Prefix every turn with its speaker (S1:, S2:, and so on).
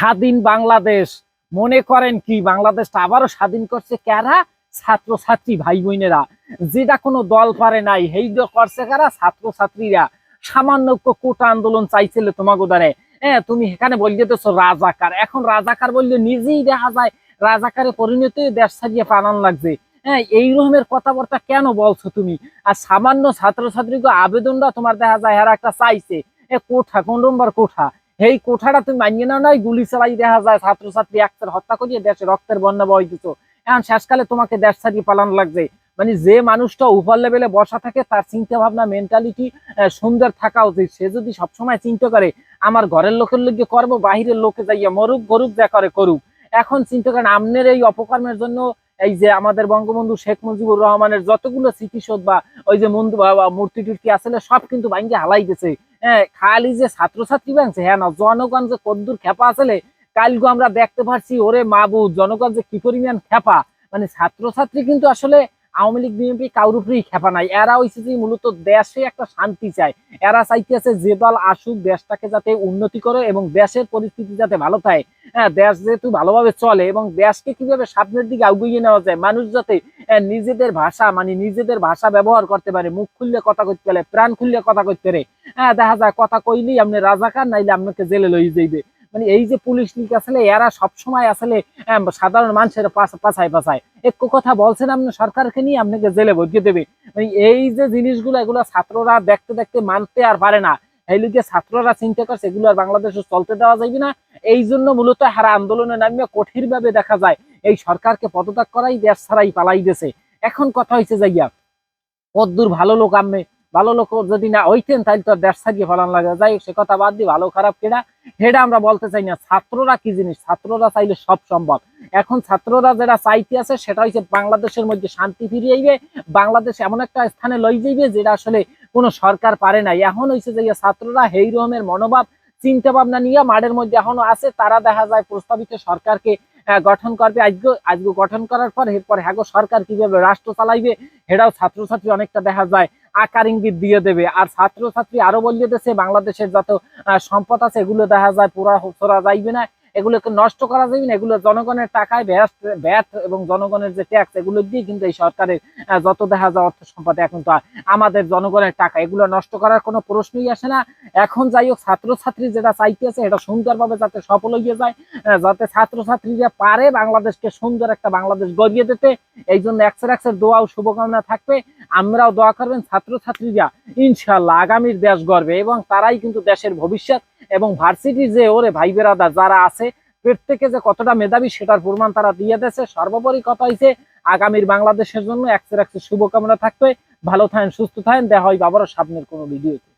S1: স্বাধীন বাংলাদেশ। মনে করেন কি, বাংলাদেশটা আবারও স্বাধীন করছে কারা? ছাত্র ছাত্রী ভাই বোনেরা যেটা কোনো দল পারে নাই, হেই করছে কারা? ছাত্র ছাত্রীরা সামান্য কোটা আন্দোলন চাইছিল তোমাকে দ্বারে। হ্যাঁ তুমি এখানে বললে তো রাজাকার। এখন রাজাকার বললে নিজেই দেখা যায়, রাজাকারে পরিণত দেশ ছাড়িয়ে পালান লাগছে। হ্যাঁ এই রকমের কথাবার্তা কেন বলছো তুমি? আর সামান্য ছাত্রছাত্রীকে আবেদনটা তোমার দেখা যায়, এরা একটা চাইছে। এ কোঠা, কোন নম্বর কোঠা? এই কোঠাটা তুমি মানিয়ে নাও নাই, গুলি চালাই দেখা যায়, ছাত্রছাত্রী একটার হত্যা করিয়ে দেশে রক্তের বন্যা বয় দিত এখন শেষকালে তোমাকে দেশ ছাড়িয়ে পালানো লাগছে। মানে যে মানুষটা উপর লেভেলে বসা থাকে, তার চিন্তা ভাবনা মেন্টালিটি সুন্দর থাকা উচিত। সে যদি সবসময় চিন্তা করে, আমার ঘরের লোকের লোকে করব, বাহিরের লোকে যাইয়া মরুক গরুক যা করে করুক। এখন চিন্তা করেন, আমনের এই অপকর্মের জন্য এই যে আমাদের বঙ্গবন্ধু শেখ মুজিবুর রহমানের যতগুলো স্মৃতিসৌধ বা ওই যে মন্দির বা মূর্তি টুর্তি আসলে সব কিন্তু ভাঙ্গে হালাই গেছে হ্যাঁ খালি যে ছাত্রছাত্রী ভাঙছে হ্যাঁ না, জনগণ যে কদ্দুর খেপা আসলে কালগো আমরা দেখতে পাচ্ছি ওরে মাবু জনগণ যে কি পরিমাণ খেপা। মানে ছাত্রছাত্রী কিন্তু আসলে আওয়ামী লীগ, বিএনপি কারোর উপরেই খেপা নাই। এরা হয়েছে যে মূলত দেশে একটা শান্তি চায়। এরা চাইতেছে যে দল আসুক, দেশটাকে যাতে উন্নতি করে এবং দেশের পরিস্থিতি যাতে ভালো থাকে। হ্যাঁ দেশ যেহেতু ভালোভাবে চলে এবং দেশকে কীভাবে সামনের দিকে আগুইয়ে নেওয়া যায়, মানুষ যাতে নিজেদের ভাষা মানে নিজেদের ভাষা ব্যবহার করতে পারে, মুখ খুললে কথা কইতে পারে, প্রাণ খুললে কথা কইতে পারে। হ্যাঁ দেখা যায়, কথা কইলেই আপনি রাজাকার, নাইলে আপনাকে জেলে লই যাইবে। মানে এই যে পুলিশ লীগ আসলে, এরা সবসময় আসলে সাধারণ মানুষের পাশ- পাছায় পাছায় একটু কথা বলছেন আপনি সরকারকে নিয়ে, আপনাকে জেলে ভরিয়ে দেবে মানে এই যে জিনিসগুলো, এগুলো ছাত্ররা দেখতে দেখতে মানতে আর পারে না। এই লিগে ছাত্ররা চিন্তা করছে, এগুলো আর বাংলাদেশে চলতে দেওয়া যাবে না। এই জন্য মূলত হারা আন্দোলনে নামিয়ে কঠিন ভাবে দেখা যায়, এই সরকারকে পদত্যাগ করাই দেশ ছাড়াই পালাই গেছে এখন কথা হয়েছে যাইয়া কদ্দুর ভালো লোক আমি ভালো লোক যদি না হইতেন তাহলে তো দেশ ছাড়িয়ে ফেলান লাগে। যাই সে কথা বাদ দিয়ে ভালো খারাপ কেনা সেটা আমরা বলতে চাই না, ছাত্ররা কি জিনিস? ছাত্ররা চাইলে সব সম্ভব। এখন ছাত্ররা যেটা চাইতে আছে, সেটা হচ্ছে বাংলাদেশের মধ্যে শান্তি ফিরিয়ে আইবে, বাংলাদেশ এমন একটা স্থানে লই যাইবে, যেটা আসলে কোনো সরকার পারে নাই। এখন হয়েছে যে ছাত্ররা হেই রকমের মনোভাব চিন্তা ভাবনা নিয়ে মাঠের মধ্যে এখনও আছে, তারা দেখা যায় প্রস্তাবিত সরকারকে গঠন করবে। আজকে আজকে গঠন করার পর, এরপর হ্যাঁ সরকার কীভাবে রাষ্ট্র চালাইবে এটাও ছাত্রছাত্রী অনেকটা দেখা যায়। আকার ইঙ্গিত দিয়ে দেবে। আর ছাত্রছাত্রী আরও বলিয়ে দেশে বাংলাদেশের যত সম্পদ আছে, এগুলো দেখা যায় পুরা ছড়া যাইবে না। এগুলোকে নষ্ট করা যাবে না, এগুলো জনগণের টাকায় ভ্যাট ভ্যাট এবং জনগণের যে ট্যাক্স এগুলো দিয়ে কিন্তু এই সরকারের যত দেখা যায় অর্থ সম্পদ এখন তো আমাদের জনগণের টাকা, এগুলো নষ্ট করার কোনো প্রশ্নই আসে না। এখন যাই হোক, ছাত্রছাত্রী যেটা চাইতেছে, এটা সুন্দরভাবে যাতে সফল হয়ে যায় যাতে ছাত্রছাত্রীরা পারে বাংলাদেশকে সুন্দর একটা বাংলাদেশ গড়িয়ে দিতে, এই জন্য একশের একশের দোয়া ও শুভকামনা থাকবে। আমরাও দোয়া করবেন ছাত্রছাত্রীরা ইনশাল্লাহ আগামীর দেশ গড়বে এবং তারাই কিন্তু দেশের ভবিষ্যৎ। এবং ভার্সিটি যে ওরে ভাই বেরাদা যারা আছে, প্রত্যেকে যে কতটা মেধাবী সেটার প্রমাণ তারা দিয়ে দিয়েছে। সর্বোপরি কথা হয়েছে আগামীর বাংলাদেশের জন্য একসের একসের শুভকামনা থাকবে। ভালো থাকেন, সুস্থ থাকেন, দেখা হয় বাবার সামনের কোনো ভিডিওতে।